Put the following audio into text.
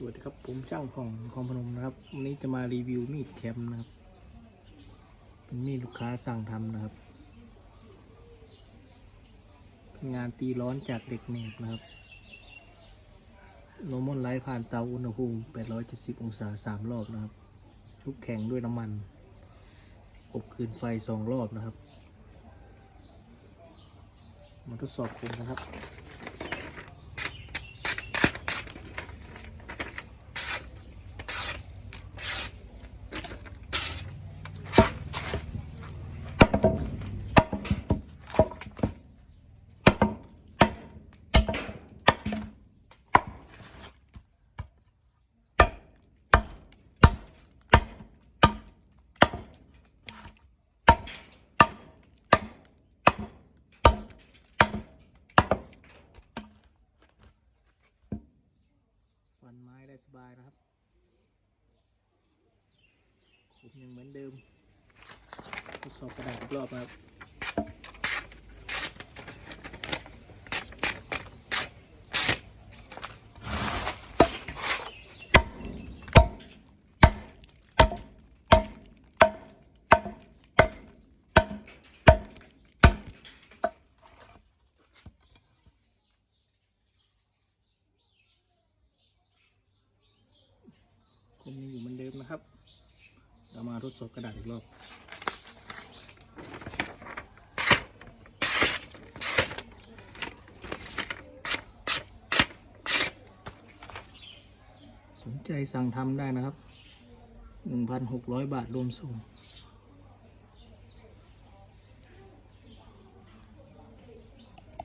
สวัสดีครับผมช่างของคอมพนมนะครับวันนี้จะมารีวิวมีดแคมนะครับเป็นมีดลูกค้าสั่งทำนะครับเป็นงานตีร้อนจากเด็กเนบนะครับโนมอนไลท์ผ่านเตาอุณหภูมิ 870 องศา 3 รอบนะครับ ชุบแข็งด้วยน้ำมัน อบคืนไฟ 2 รอบนะครับ มาทดสอบกันนะครับ ฟันไม้ได้สบายนะครับผมยังเหมือนเดิม สอบกระดาษรอบครับคมยังอยู่เหมือนเดิมนะครับ เรามาทดสอบกระดาษอีกรอบ สนใจสั่งทำได้นะครับ 1,600 บาทรวมส่ง